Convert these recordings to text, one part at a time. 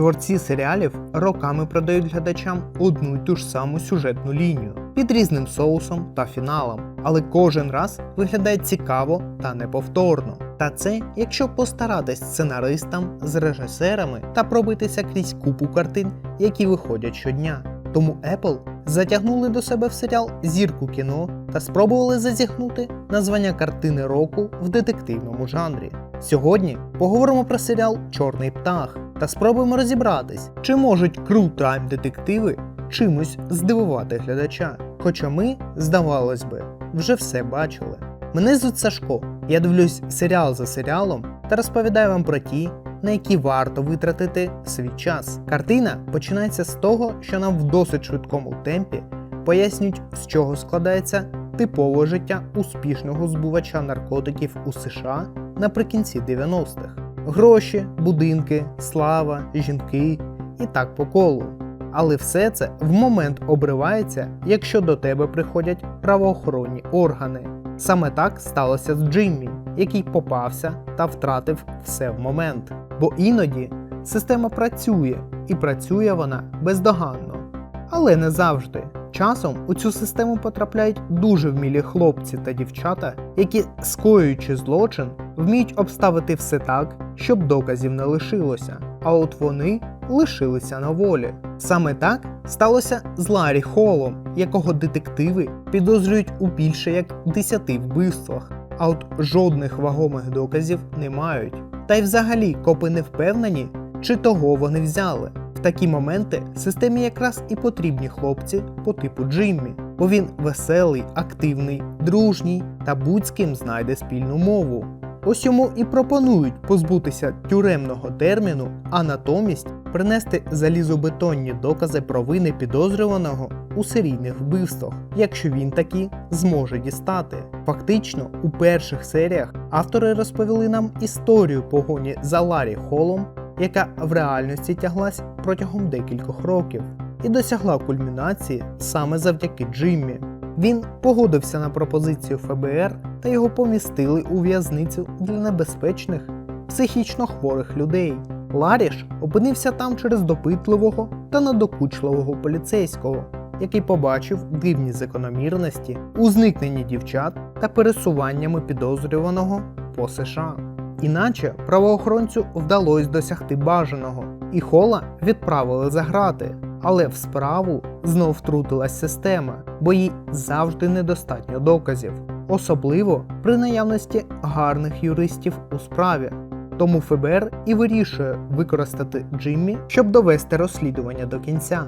Творці серіалів роками продають глядачам одну й ту ж саму сюжетну лінію під різним соусом та фіналом, але кожен раз виглядає цікаво та неповторно. Та це якщо постаратись сценаристам з режисерами та пробитися крізь купу картин, які виходять щодня. Тому Apple затягнули до себе в серіал зірку кіно та спробували зазіхнути названня картини року в детективному жанрі. Сьогодні поговоримо про серіал Чорний птах та спробуємо розібратись, чи можуть крутайм детективи чимось здивувати глядача. Хоча ми, здавалось би, вже все бачили. Мене звуть Сашко, я дивлюсь серіал за серіалом та розповідаю вам про ті, на які варто витратити свій час. Картина починається з того, що нам в досить швидкому темпі пояснюють, з чого складається типове життя успішного збувача наркотиків у США наприкінці 90-х. Гроші, будинки, слава, жінки і так по колу. Але все це в момент обривається, якщо до тебе приходять правоохоронні органи. Саме так сталося з Джиммі, який попався та втратив все в момент. Бо іноді система працює, і працює вона бездоганно. Але не завжди. Часом у цю систему потрапляють дуже вмілі хлопці та дівчата, які, скоюючи злочин, вміють обставити все так, щоб доказів не лишилося. А от вони лишилися на волі. Саме так сталося з Ларі Холом, якого детективи підозрюють у більше як 10 вбивствах, а от жодних вагомих доказів не мають. Та й взагалі копи не впевнені, чи того вони взяли. Такі моменти системі якраз і потрібні хлопці по типу Джиммі, бо він веселий, активний, дружній та будь з ким знайде спільну мову. Ось йому і пропонують позбутися тюремного терміну, а натомість принести залізобетонні докази про вини підозрюваного у серійних вбивствах, якщо він такі зможе дістати. Фактично, у перших серіях автори розповіли нам історію погоні за Ларі Холом, яка в реальності тяглась протягом декількох років, і досягла кульмінації саме завдяки Джиммі. Він погодився на пропозицію ФБР та його помістили у в'язницю для небезпечних психічно хворих людей. Ларіш опинився там через допитливого та надокучливого поліцейського, який побачив дивні закономірності у зникненні дівчат та пересуваннями підозрюваного по США. Іначе правоохоронцю вдалося досягти бажаного, і Хола відправили за грати. Але в справу знов втрутилась система, бо їй завжди недостатньо доказів, особливо при наявності гарних юристів у справі. Тому ФБР і вирішує використати Джиммі, щоб довести розслідування до кінця.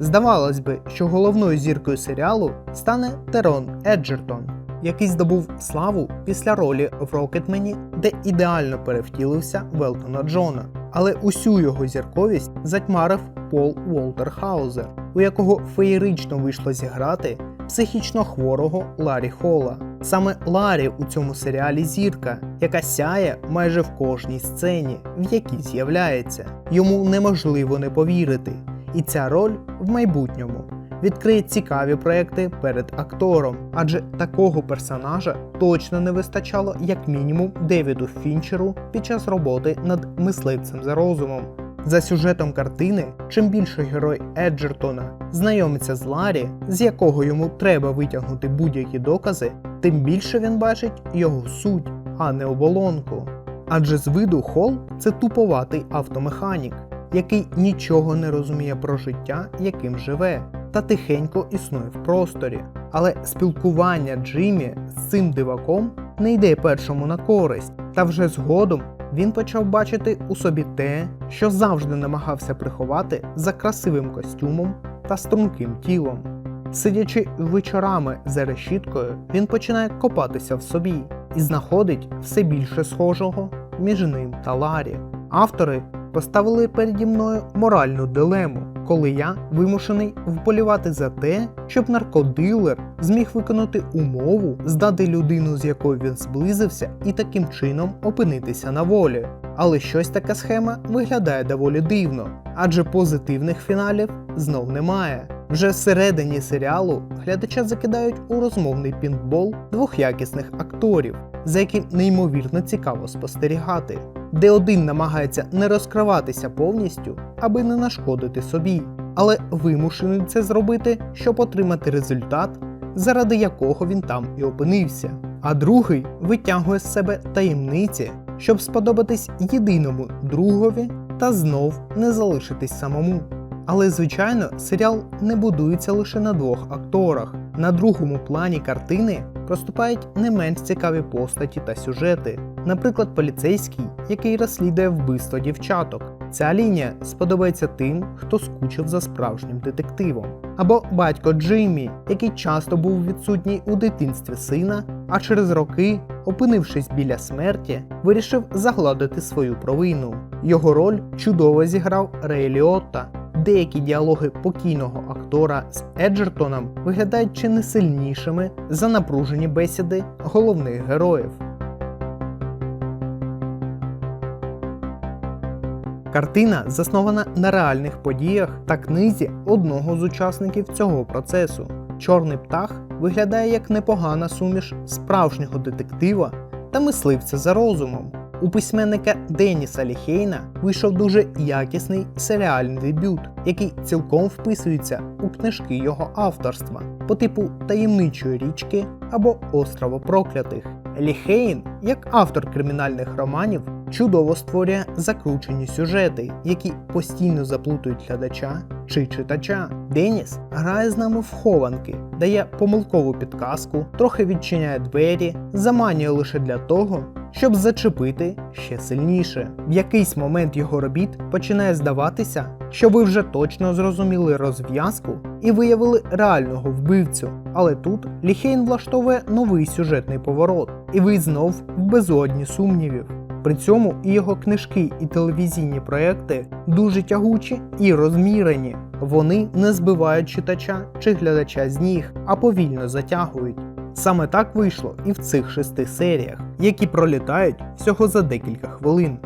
Здавалось би, що головною зіркою серіалу стане Терон Еджертон, який здобув славу після ролі в Рокетмені, де ідеально перевтілився в Елтона Джона. Але усю його зірковість затьмарив Пол Уолтер Хаузер, у якого феєрично вийшло зіграти психічно хворого Ларі Хола. Саме Ларі у цьому серіалі зірка, яка сяє майже в кожній сцені, в якій з'являється. Йому неможливо не повірити, і ця роль в майбутньому відкриє цікаві проекти перед актором, адже такого персонажа точно не вистачало як мінімум Девіду Фінчеру під час роботи над мисливцем за розумом. За сюжетом картини, чим більше герой Еджертона знайомиться з Ларі, з якого йому треба витягнути будь-які докази, тим більше він бачить його суть, а не оболонку. Адже з виду Хол це туповатий автомеханік, який нічого не розуміє про життя, яким живе, та тихенько існує в просторі. Але спілкування Джиммі з цим диваком не йде першому на користь, та вже згодом він почав бачити у собі те, що завжди намагався приховати за красивим костюмом та струнким тілом. Сидячи вечорами за решіткою, він починає копатися в собі і знаходить все більше схожого між ним та Ларі. Автори поставили переді мною моральну дилему, коли я вимушений вболівати за те, щоб наркодилер зміг виконати умову, здати людину, з якою він зблизився, і таким чином опинитися на волі. Але щось така схема виглядає доволі дивно, адже позитивних фіналів знов немає. Вже всередині серіалу глядача закидають у розмовний пінбол двох якісних акторів, за яким неймовірно цікаво спостерігати, де один намагається не розкриватися повністю, аби не нашкодити собі, але вимушений це зробити, щоб отримати результат, заради якого він там і опинився. А другий витягує з себе таємниці, щоб сподобатись єдиному другові та знов не залишитись самому. Але звичайно, серіал не будується лише на двох акторах. На другому плані картини проступають не менш цікаві постаті та сюжети. Наприклад, поліцейський, який розслідує вбивство дівчаток. Ця лінія сподобається тим, хто скучив за справжнім детективом. Або батько Джиммі, який часто був відсутній у дитинстві сина, а через роки, опинившись біля смерті, вирішив загладити свою провину. Його роль чудово зіграв Рей Ліотта. Деякі діалоги покійного актора з Еджертоном виглядають чи не сильнішими за напружені бесіди головних героїв. Картина заснована на реальних подіях та книзі одного з учасників цього процесу. Чорний птах виглядає як непогана суміш справжнього детектива та мисливця за розумом. У письменника Деніса Ліхейна вийшов дуже якісний серіальний дебют, який цілком вписується у книжки його авторства по типу таємничої річки або острова проклятих. Ліхейн, як автор кримінальних романів, чудово створює закручені сюжети, які постійно заплутують глядача чи читача. Деніс грає з нами в хованки, дає помилкову підказку, трохи відчиняє двері, заманює лише для того, щоб зачепити ще сильніше. В якийсь момент його робіт починає здаватися, що ви вже точно зрозуміли розв'язку і виявили реального вбивцю. Але тут Ліхейн влаштовує новий сюжетний поворот, і ви знов в безодні сумнівів. При цьому і його книжки і телевізійні проекти дуже тягучі і розмірені. Вони не збивають читача чи глядача з ніг, а повільно затягують. Саме так вийшло і в цих шести серіях, які пролітають всього за декілька хвилин.